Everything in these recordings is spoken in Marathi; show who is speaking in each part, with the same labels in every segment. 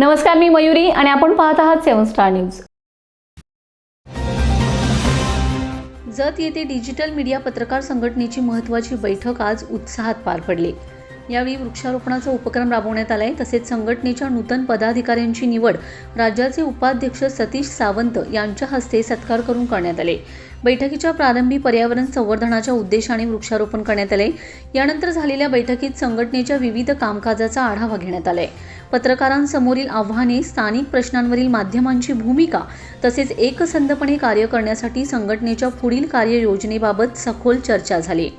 Speaker 1: नमस्कार मी मयुरी आणि आपण पाहत आहात सेवन स्टार न्यूज. जत येथे डिजिटल मीडिया पत्रकार संघटनेची महत्त्वाची बैठक आज उत्साहात पार पडली. यावेळी वृक्षारोपणाचा उपक्रम राबवण्यात आलाय तसेच संघटनेच्या नूतन पदाधिकाऱ्यांची निवड राज्याचे उपाध्यक्ष सतीश सावंत यांच्या हस्ते सत्कार करून करण्यात आले. बैठकीच्या प्रारंभी पर्यावरण संवर्धनाच्या उद्देशाने वृक्षारोपण करण्यात आले यानंतर झालेल्या बैठकीत संघटनेच्या विविध कामकाजाचा आढावा घेण्यात आलाय. पत्रकारांसमोरील आव्हाने स्थानिक प्रश्नांवरील माध्यमांची भूमिका तसेच एकसंधपणे कार्य करण्यासाठी संघटनेच्या पुढील कार्ययोजनेबाबत सखोल चर्चा झाली.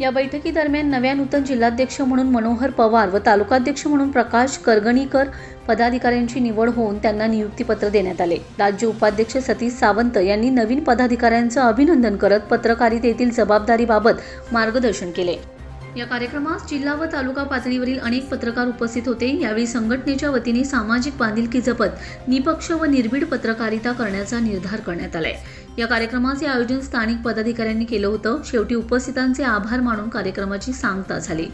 Speaker 1: या बैठकीदरम्यान नव्या नूतन जिल्हाध्यक्ष म्हणून मनोहर पवार व तालुकाध्यक्ष म्हणून प्रकाश करगणीकर पदाधिकाऱ्यांची निवड होऊन त्यांना नियुक्तीपत्र देण्यात आले. राज्य उपाध्यक्ष सतीश सावंत यांनी नवीन पदाधिकाऱ्यांचं अभिनंदन करत पत्रकारितेतील जबाबदारीबाबत मार्गदर्शन केले. या कार्यक्रमास जिल्हा व तालुका पातळीवरील अनेक पत्रकार उपस्थित होते. यावेळी संघटनेच्या वतीने सामाजिक बांधिलकी जपत निपक्ष व निर्भीड पत्रकारिता करण्याचा निर्धार करण्यात आलाय. या कार्यक्रमाचे आयोजन स्थानिक पदाधिकाऱ्यांनी केलं होतं. शेवटी उपस्थितांचे आभार मानून कार्यक्रमाची सांगता झाली.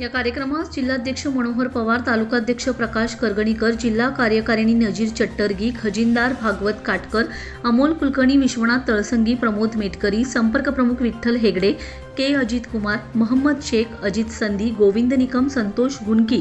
Speaker 1: या कार्यक्रमास जिल्हाध्यक्ष मनोहर पवार तालुकाध्यक्ष प्रकाश करगणीकर जिल्हा कार्यकारिणी नजीर चट्टरगी खजिनदार भागवत काटकर अमोल कुलकर्णी विश्वनाथ तळसंगी प्रमोद मेटकरी संपर्क प्रमुख विठ्ठल हेगडे के अजित कुमार महम्मद शेख अजित संधी गोविंद निकम संतोष गुणकी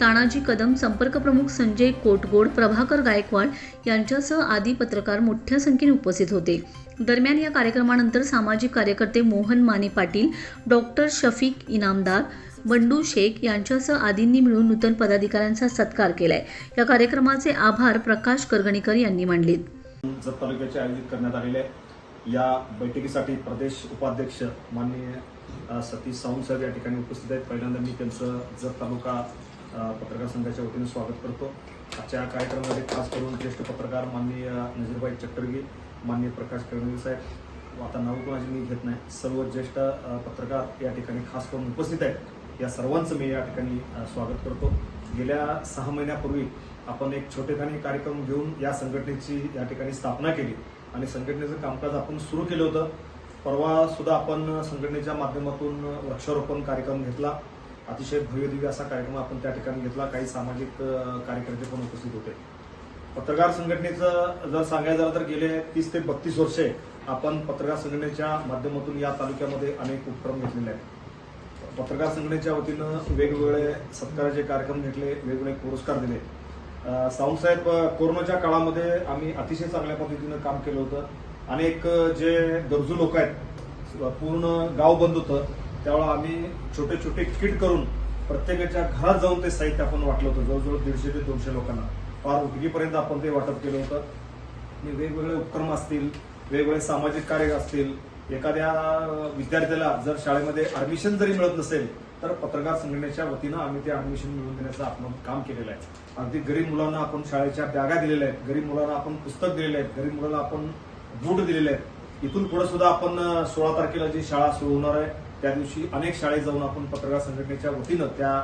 Speaker 1: तानाजी कदम संपर्क प्रमुख संजय कोटगोड प्रभाकर गायकवाड यांच्यासह आदी पत्रकार मोठ्या संख्येने उपस्थित होते. दरम्यान या कार्यक्रमानंतर सामाजिक कार्यकर्ते मोहन माने पाटील डॉक्टर शफीक इनामदार बंडू शेख यांच्यासह आदींनी मिळून नूतन पदाधिकाऱ्यांचा सत्कार केलाय. या कार्यक्रमाचे आभार प्रकाश करगणीकर यांनी मांडलेत
Speaker 2: जत तालुक्याचे आयोजित करण्यात आलेले आहे. या बैठकीसाठी प्रदेश उपाध्यक्ष माननीय सतीश सावंत साहेब या ठिकाणी उपस्थित आहेत. पहिल्यांदा मी त्यांचं जत तालुका पत्रकार संघाच्या वतीने स्वागत करतो. आजच्या कार्यक्रमामध्ये खास करून ज्येष्ठ पत्रकार माननीय नजीरबाई चट्टरगी माननीय प्रकाश कर्णवी साहेब. आता नाव कोणाची मी घेत नाही. सर्व ज्येष्ठ पत्रकार या ठिकाणी खास करून उपस्थित आहेत. या सर्वांचं मी या ठिकाणी स्वागत करतो. गेल्या सहा महिन्यापूर्वी आपण एक छोटेखानी कार्यक्रम घेऊन या संघटनेची या ठिकाणी स्थापना केली आणि संघटनेचं कामकाज आपण सुरू केलं होतं. परवा सुद्धा आपण संघटनेच्या माध्यमातून वृक्षारोपण कार्यक्रम घेतला. अतिशय भव्यदिव्य असा कार्यक्रम आपण त्या ठिकाणी घेतला. काही सामाजिक कार्यकर्ते पण उपस्थित होते. पत्रकार संघटनेचं जर सांगायचं झालं तर गेले तीस ते बत्तीस वर्षे आपण पत्रकार संघटनेच्या माध्यमातून या तालुक्यामध्ये अनेक उपक्रम घेतलेले आहेत. पत्रकार संघटनेच्या वतीनं वेगवेगळे सत्काराचे कार्यक्रम घेतले वेगवेगळे पुरस्कार दिले. अ, सावंतसाहेब कोरोनाच्या काळामध्ये आम्ही अतिशय चांगल्या पद्धतीनं काम केलं होतं. अनेक जे गरजू लोक आहेत पूर्ण गाव बंद होतं त्यावेळा आम्ही छोटे छोटे किट करून प्रत्येकाच्या घरात जाऊन ते साहित्य आपण वाटलं होतं. जवळजवळ दीडशे ते दोनशे लोकांना. फार उदगीपर्यंत आपण ते वाटप केलं होतं. आणि वेगवेगळे उपक्रम असतील वेगवेगळे सामाजिक कार्य असतील एखाद्या विद्यार्थ्याला जर शाळेमध्ये ऍडमिशन जरी मिळत नसेल तर पत्रकार संघटनेच्या वतीनं आम्ही ते ऍडमिशन मिळवून देण्याचं आपण काम केलेलं आहे. अगदी गरीब मुलांना आपण शाळेच्या बॅगा दिलेल्या आहेत गरीब मुलांना आपण पुस्तक दिलेले आहेत गरीब मुलांना आपण बूट दिलेले आहेत. इथून पुढे सुद्धा आपण सोळा तारखेला जी शाळा सुरू होणार आहे त्या दिवशी अनेक शाळेत जाऊन आपण पत्रकार संघटनेच्या वतीनं त्या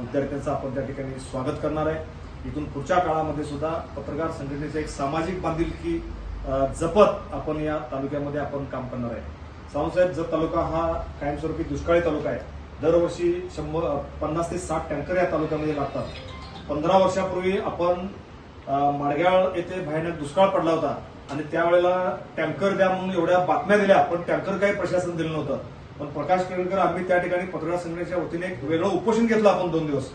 Speaker 2: विद्यार्थ्यांचं आपण त्या ठिकाणी स्वागत करणार आहे. इथून पुढच्या काळामध्ये सुद्धा पत्रकार संघटनेचे एक सामाजिक बांधिलकी जपत आपण या तालुक्यामध्ये आपण काम करणार आहे. सावंतसाहेब जत तालुका हा कायमस्वरूपी दुष्काळी तालुका आहे. दरवर्षी शंभर पन्नास ते साठ टँकर या तालुक्यामध्ये लागतात. पंधरा वर्षापूर्वी आपण माडग्याळ माडगाळ येथे भयानक दुष्काळ पडला होता. आणि त्यावेळेला टँकर द्या म्हणून एवढ्या बातम्या दिल्या पण टँकर काही प्रशासन दिलं नव्हतं. पण प्रकाश केळकर आम्ही त्या ठिकाणी पत्रकार संघटनेच्या वतीने एक वेगळं उपोषण घेतलं आपण दोन दिवस.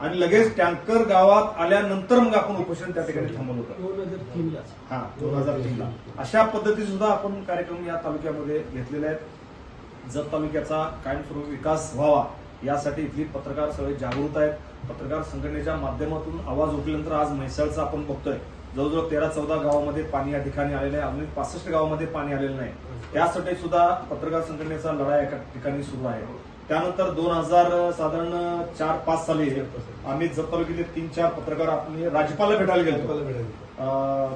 Speaker 2: आणि लगेच टँकर गावात आल्यानंतर मग आपण उपोषण त्या ठिकाणी थांबवलं होतं.
Speaker 3: दोन हजार तीनला.
Speaker 2: हा दोन हजार तीनला. अशा पद्धतीने सुद्धा आपण कार्यक्रम या तालुक्यामध्ये घेतलेले आहेत. जत तालुक्याचा कायमस्वरूपी विकास व्हावा यासाठी इथली पत्रकार सगळे जागृत आहेत. पत्रकार संघटनेच्या माध्यमातून आवाज उठल्यानंतर आज म्हैसाळचा आपण बघतोय. जवळजवळ तेरा चौदा गावामध्ये पाणी या ठिकाणी आलेलं आहे. अजून पासष्ट गावामध्ये पाणी आलेलं नाही. त्यासाठी सुद्धा पत्रकार संघटनेचा लढा एका ठिकाणी सुरू आहे. त्यानंतर दोन हजार साधारण चार पाच साली आम्ही जत तालुक्यातले तीन चार पत्रकार आपण राज्यपाला भेटायला गेलो.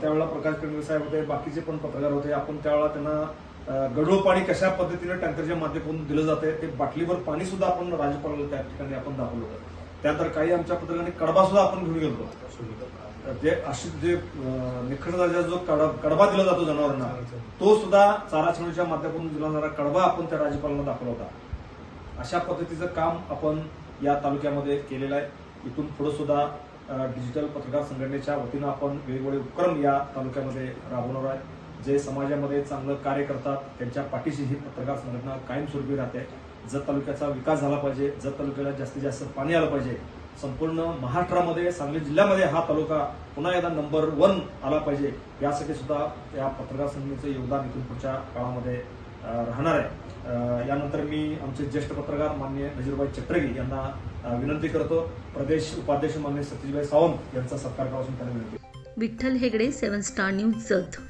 Speaker 2: त्यावेळेला प्रकाश कणवे साहेब होते बाकीचे पण पत्रकार होते. आपण त्यावेळेला त्यांना गढूळ पाणी कशा पद्धतीने टँकरच्या माध्यमातून दिलं जाते ते बाटलीवर पाणी सुद्धा आपण राज्यपालाला त्या ठिकाणी आपण दाखवलं होतं. त्यानंतर काही आमच्या पत्रकारांनी कडबा सुद्धा आपण घेऊन गेलो जे अशी जे अं, जो कडबा दिला जातो जनावरांना तो सुद्धा चारा छावणीच्या माध्यमातून दिला जाणारा कडबा आपण त्या राज्यपालांना दाखवला होता. अशा पद्धतीचं काम आपण या तालुक्यामध्ये केलेलं आहे. इथून पुढे सुद्धा डिजिटल पत्रकार संघटनेच्या वतीनं आपण वेगवेगळे उपक्रम या तालुक्यामध्ये राबवणार आहे. जे समाजामध्ये चांगलं कार्य करतात त्यांच्या पाठीशी ही पत्रकार संघटना कायमस्वरूपी राहते. जत तालुक्याचा विकास झाला पाहिजे जत तालुक्याला जास्तीत जास्त पाणी आलं पाहिजे संपूर्ण महाराष्ट्रामध्ये सांगली जिल्ह्यामध्ये हा तालुका पुन्हा एकदा नंबर वन आला पाहिजे. यासाठी सुद्धा या पत्रकार संघटनेचं योगदान इथून पुढच्या काळामध्ये राहणार आहे. यानंतर मी आमचे ज्येष्ठ पत्रकार मान्य नजीरबाई चट्टरगी यांना विनंती करतो. प्रदेश उपाध्यक्ष मान्य सतीशभाई सावंत यांचा सत्कार करावा असून त्यांना विनंती
Speaker 1: Vitthal Hegde seven star news Jath.